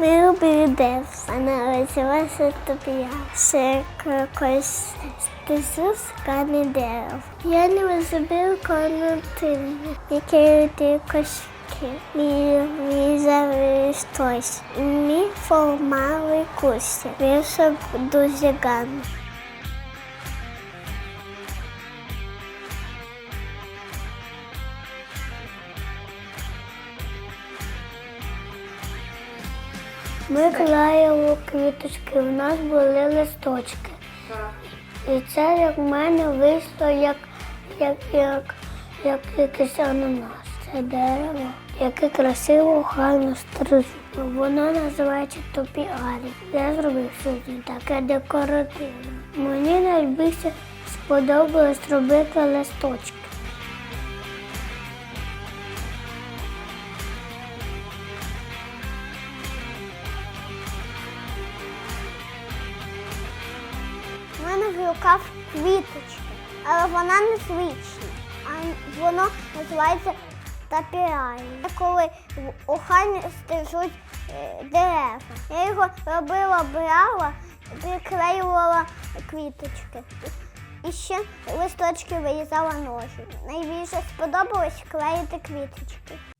Ми а народилася тобі. Ще якось стисус кані дерев. Я не зробив конутин, який ти кошки. Мій, мій завистось. Мій формали кусі. Вийшов дуже гарно. Ми клеїли квіточки, у нас були листочки. І це як в мене вийшло як, як, як, як якийсь ананас. Це дерево, яке красиво, гарно стрижу. Воно називається топіарі. Я зробив сьогодні таке декоративне. Мені найбільше сподобалось робити листочки. Квіточка, але вона не звична, а воно називається тапіарі. Коли в охайні стежуть е, дерева. Я його робила, брала, приклеювала квіточки. І ще листочки вирізала ножі. Найбільше сподобалось клеїти квіточки.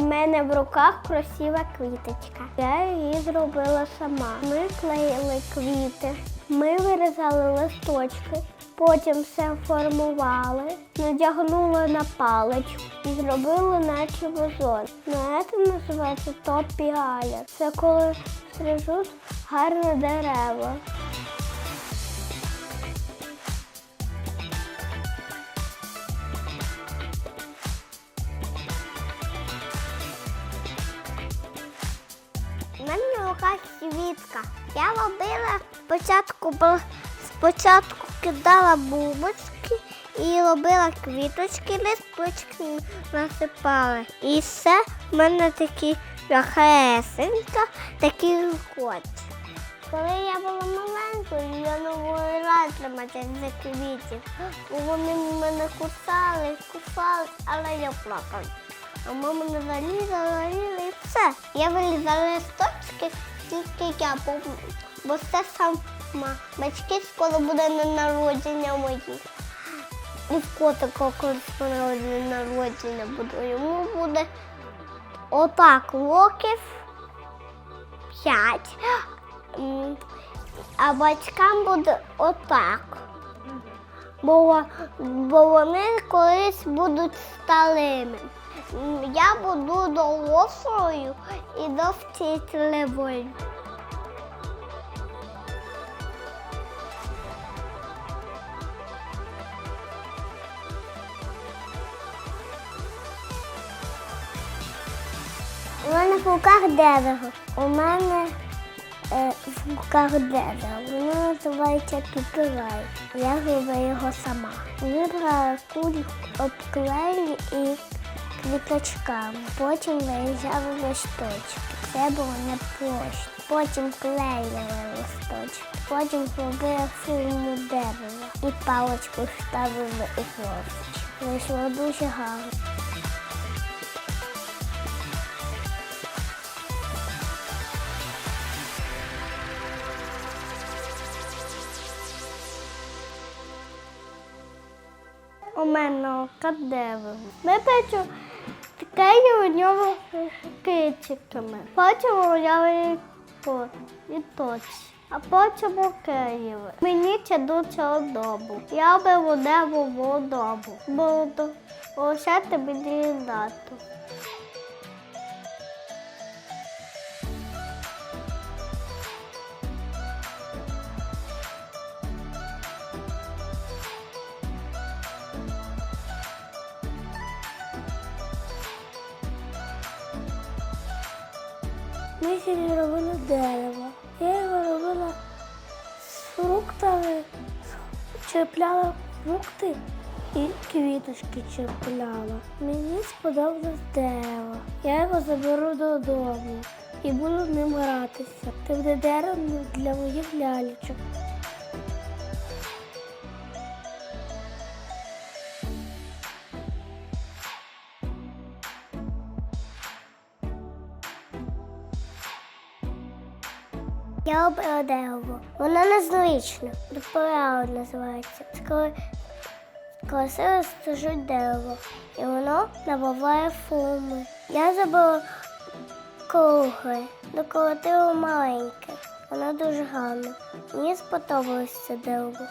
У мене в руках красива квіточка. Я її зробила сама. Ми клеїли квіти, ми вирізали листочки, потім все формували, надягнули на паличку і зробили наче вазон. На це називається топіаля. Це коли стрижуть гарне дерева. Руках квітка. Я робила спочатку, спочатку кидала бубочки і робила квіточки, листочки насипала. І все в мене такі рахесенька, такі виходять. Коли я була маленькою, я не могла тримати за квітів. бо Вони мене кусали, кусали, але я плакала. А мама не залізала, залізала все. Я вилізала листочки, тільки я, бо, бо це сама. Батьки скоро буде на народження моїх. І в котика колись народження буде. Йому буде отак років п'ять. А батькам буде отак. Бо, бо вони колись будуть старими. Я буду дорослою і довчителевою. У мене в руках дерево. У мене е, в руках дерево. Воно називається тупирай. Я робила його сама. Вибрала кулі обклеїли і квіточками. Потім вирізала листочки. Це було не просто. Потім клеїла листочки. Потім зробила форму дерева. І паличку ставила у хлопчик. Вийшло дуже гарно. У мене кадево. Ми печу ткею у нього кичиками. Потім уявили і точці. А потім у Києві. Мені це дуже одобу. Я беру небо в одобу. Буду лишати мені дату. Ми сьогодні робили дерево. Я його робила з фруктами, чіпляла фрукти і квіточки чіпляла. Мені сподобалось дерево. Я його заберу додому. і буду ним гратися. Це буде дерево для моїх лялечок. Обрала дерево. Воно незвичне. Допоряо називається. Коли красиво стежуть дерево. І воно набуває форми. Я забула кругле, декоративо маленьке. Воно дуже гарне. Мені сподобалось це дерево.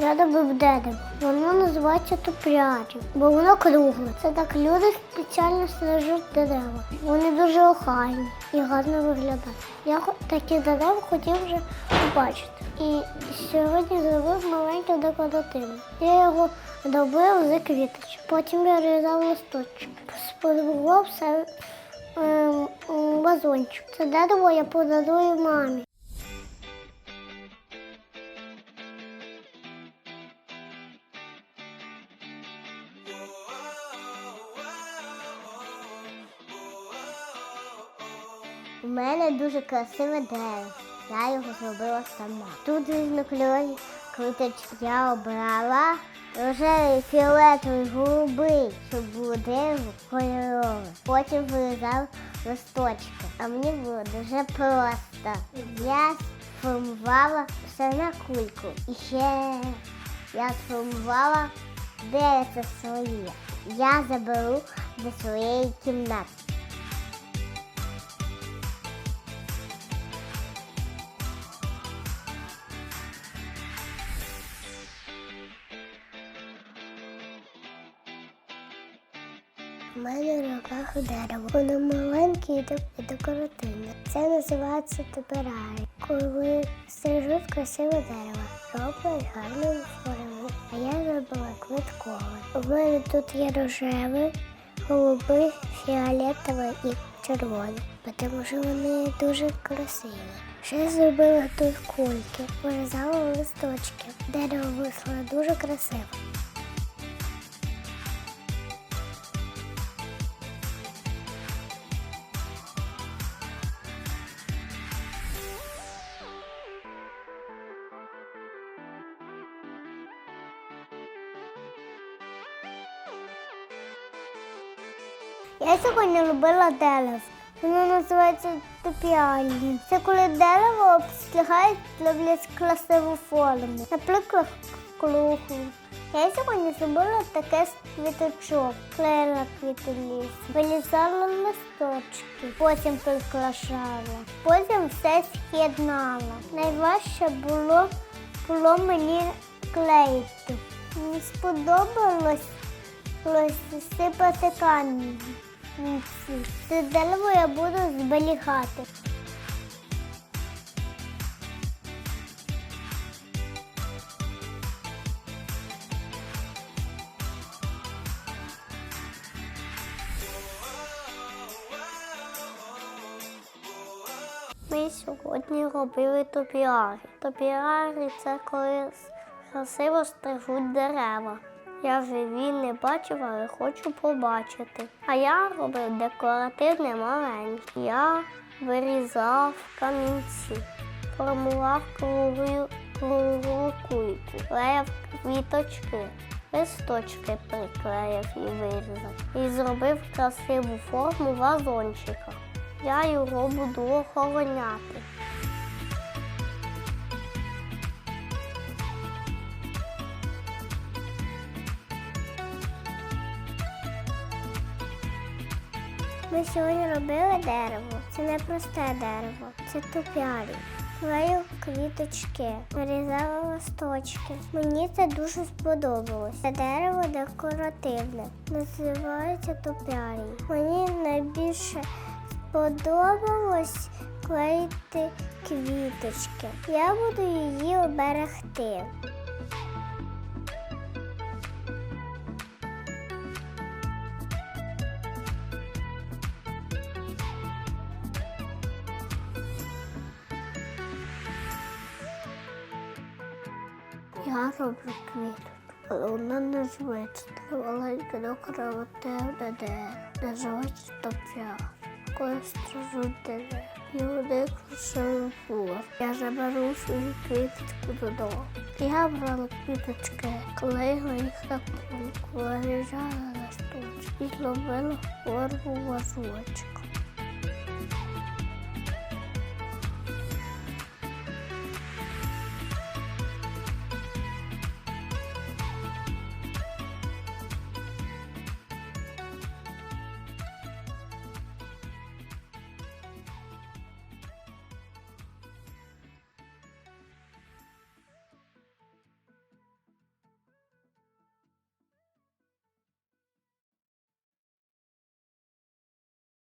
Я добив дерево. Воно називається топрячим, бо воно кругле. Це так люди спеціально стрижуть дерева. Вони дуже охайні і гарно виглядають. Я такі дерева хотів вже побачити. І сьогодні зробив маленьке декоративне. Я його добив з квіточок. Потім я різав листочок. Сподобав все ем, м, вазончик. Це дерево я подарую мамі. У мене дуже красиве дерево. Я його зробила сама. Тут різнокольорові квіточки я обрала рожевий, фіолетовий, голубий, щоб було дерево кольорове. Потім вирізав листочки. А мені було дуже просто. Я сформувала все на кульку. І ще я сформувала дерево своє. Я заберу до своєї кімнати. У мене в руках дерево. Воно маленьке і декоративне. Це називається топирай. Коли стрижуть красиве дерево, роблять гарну форму. А я зробила квиткове. У мене тут є рожеве, голубе, фіолетове і червоне, тому що вони дуже красиві. Ще зробила тут кульки, порізала листочки. Дерево вийшло дуже красиво. Я сьогодні робила дерево. Воно називається топіальні. Це коли дерево обстягають, роблять красиву форму. Наприклад, круглу. Я сьогодні зробила таке квіточок, клеїла квіти ліс, вилізала листочки, потім прикрашала, потім все з'єднала. Найважче було, було мені клеїти. Мені сподобалось Ось сипати камінь. Це дерево я буду зберігати. Ми сьогодні робили топіари. Топіари це коли красиво стрижуть дерева. Я живі не бачив, але хочу побачити. А я робив декоративне маленьке. Я вирізав камінці, формував круглу кульку, клеїв квіточки, листочки приклеїв і вирізав. І зробив красиву форму вазончика. Я його буду охороняти. Ми сьогодні робили дерево. Це не просте дерево, це топярі. Клею квіточки, вирізала листочки. Мені це дуже сподобалось. Це дерево декоративне. Називається топярій. Мені найбільше сподобалось клеїти квіточки. Я буду її оберегти. Я роблю квітку, але вона не живеться. Таке маленьке декоративне дерево. Називається топ'яр. Коли стрижу дерева. І вони крушили фур. Я заберу свою квіточку додому. Я брала квіточки, клеїла їх на кулку, виріжала на штучки і зробила форму вазочок.